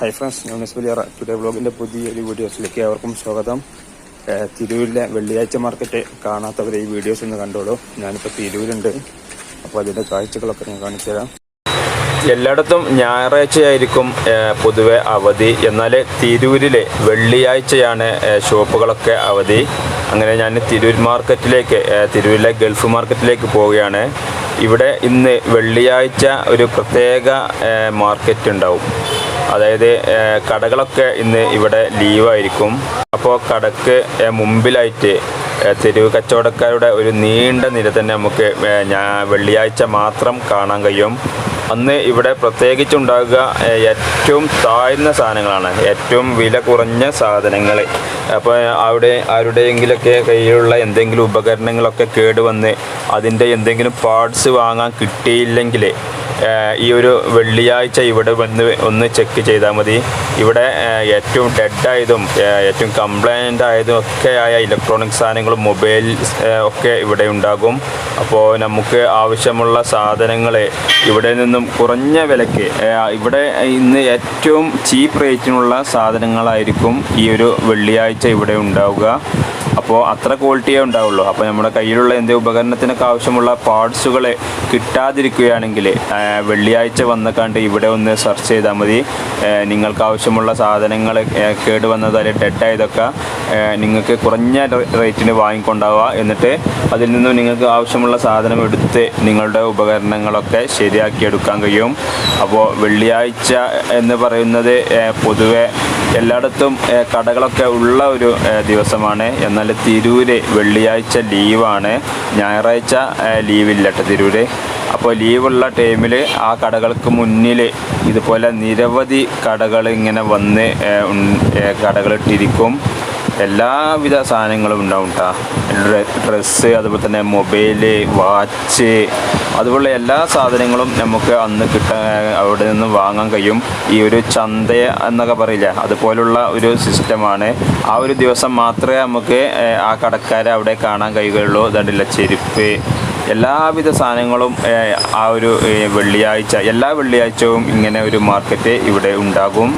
Hi friends ഞാൻ Valiyara. Today വ്ളോഗിന്റെ പുതിയൊരു വീഡിയോസിലേക്ക് അവർക്കും സ്വാഗതം. തിരൂരിലെ വെള്ളിയാഴ്ച മാർക്കറ്റ് കാണാത്തവർ ഈ വീഡിയോസ് ഒന്ന് കണ്ടോളൂ. ഞാനിപ്പോൾ തിരൂരുണ്ട്. അപ്പോൾ അതിന്റെ കാഴ്ചകളൊക്കെ ഞാൻ കാണിച്ചു തരാം എല്ലായിടത്തും ഞായറാഴ്ചയായിരിക്കും പൊതുവെ അവധി. എന്നാൽ തിരൂരിലെ വെള്ളിയാഴ്ചയാണ് ഷോപ്പുകളൊക്കെ അവധി. അങ്ങനെ ഞാൻ തിരൂർ മാർക്കറ്റിലേക്ക് തിരൂരിലെ ഗൾഫ് മാർക്കറ്റിലേക്ക് പോവുകയാണ്. ഇവിടെ ഇന്ന് വെള്ളിയാഴ്ച ഒരു പ്രത്യേക മാർക്കറ്റ് ഉണ്ടാവും. അതായത് കടകളൊക്കെ ഇന്ന് ഇവിടെ ലീവായിരിക്കും. അപ്പോൾ കടക്ക് മുമ്പിലായിട്ട് തെരുവ് കച്ചവടക്കാരുടെ ഒരു നീണ്ട നിര തന്നെ നമുക്ക് വെള്ളിയാഴ്ച മാത്രം കാണാൻ കഴിയും. അന്ന് ഇവിടെ പ്രത്യേകിച്ചുണ്ടാകുക ഉണ്ടാകുക ഏറ്റവും താഴ്ന്ന സാധനങ്ങളാണ്. ഏറ്റവും വില കുറഞ്ഞ സാധനങ്ങൾ. അപ്പോൾ അവിടെ ആരുടെയെങ്കിലൊക്കെ കയ്യിലുള്ള എന്തെങ്കിലും ഉപകരണങ്ങളൊക്കെ കേടുവന്ന് അതിന്റെ എന്തെങ്കിലും പാർട്സ് വാങ്ങാൻ കിട്ടിയില്ലെങ്കിൽ ഈ ഒരു വെള്ളിയാഴ്ച ഇവിടെ വന്ന് ഒന്ന് ചെക്ക് ചെയ്താൽ മതി. ഇവിടെ ഏറ്റവും ഡെഡായതും ഏറ്റവും കംപ്ലൈന്റ് ആയതും ഒക്കെ ആയ ഇലക്ട്രോണിക് സാധനങ്ങളും മൊബൈൽ ഒക്കെ ഇവിടെ ഉണ്ടാകും. അപ്പോൾ നമുക്ക് ആവശ്യമുള്ള സാധനങ്ങൾ ഇവിടെ നിന്നും കുറഞ്ഞ വിലയ്ക്ക് ഇവിടെ ഇന്ന് ഏറ്റവും ചീപ്പ് റേറ്റിനുള്ള സാധനങ്ങളായിരിക്കും ഈ ഒരു വെള്ളിയാഴ്ച ഇവിടെ ഉണ്ടാവുക. അപ്പോൾ അത്ര ക്വാളിറ്റിയേ ഉണ്ടാവുള്ളൂ. അപ്പോൾ നമ്മുടെ കയ്യിലുള്ള എന്ത് ഉപകരണത്തിനൊക്കെ ആവശ്യമുള്ള പാർട്സുകൾ കിട്ടാതിരിക്കുകയാണെങ്കിൽ വെള്ളിയാഴ്ച വന്നക്കാണ്ട് ഇവിടെ ഒന്ന് സെർച്ച് ചെയ്താൽ മതി. നിങ്ങൾക്ക് ആവശ്യമുള്ള സാധനങ്ങൾ കേട് കേടുവന്നത് അല്ലെങ്കിൽ ഡെഡായതൊക്കെ നിങ്ങൾക്ക് കുറഞ്ഞ റേറ്റിന് വാങ്ങിക്കൊണ്ടാവുക എന്നിട്ട് അതിൽ നിന്നും നിങ്ങൾക്ക് ആവശ്യമുള്ള സാധനം എടുത്ത് നിങ്ങളുടെ ഉപകരണങ്ങളൊക്കെ ശരിയാക്കിയെടുക്കാൻ കഴിയും. അപ്പോൾ വെള്ളിയാഴ്ച എന്ന് പറയുന്നത് പൊതുവെ എല്ലായിടത്തും കടകളൊക്കെ ഉള്ള ഒരു ദിവസമാണ്. എന്നാൽ തിരൂര് വെള്ളിയാഴ്ച ലീവാണ്. ഞായറാഴ്ച ലീവില്ല കേട്ടോ തിരൂര്. അപ്പോൾ ലീവുള്ള ടൈമിൽ ആ കടകൾക്ക് മുന്നിൽ ഇതുപോലെ നിരവധി കടകൾ ഇങ്ങനെ വന്ന് കടകളിട്ടിരിക്കും എല്ലാവിധ സാധനങ്ങളും ഉണ്ടാവും കേട്ടോ ഡ്രസ്സ് അതുപോലെ തന്നെ മൊബൈൽ വാച്ച് അതുപോലെ എല്ലാ സാധനങ്ങളും നമുക്ക് അന്ന് കിട്ടാൻ അവിടെ നിന്ന് വാങ്ങാൻ കഴിയും. ഈ ഒരു ചന്ത എന്നൊക്കെ പറയില്ല അതുപോലുള്ള ഒരു സിസ്റ്റമാണ്. ആ ഒരു ദിവസം മാത്രമേ നമുക്ക് ആ കടക്കാരെ അവിടെ കാണാൻ കഴിയുകയുള്ളൂ. അതുകൊണ്ടില്ല ചെരുപ്പ് എല്ലാവിധ സാധനങ്ങളും ആ ഒരു വെള്ളിയാഴ്ച എല്ലാ വെള്ളിയാഴ്ചവും ഇങ്ങനെ ഒരു മാർക്കറ്റ് ഇവിടെ ഉണ്ടാകും.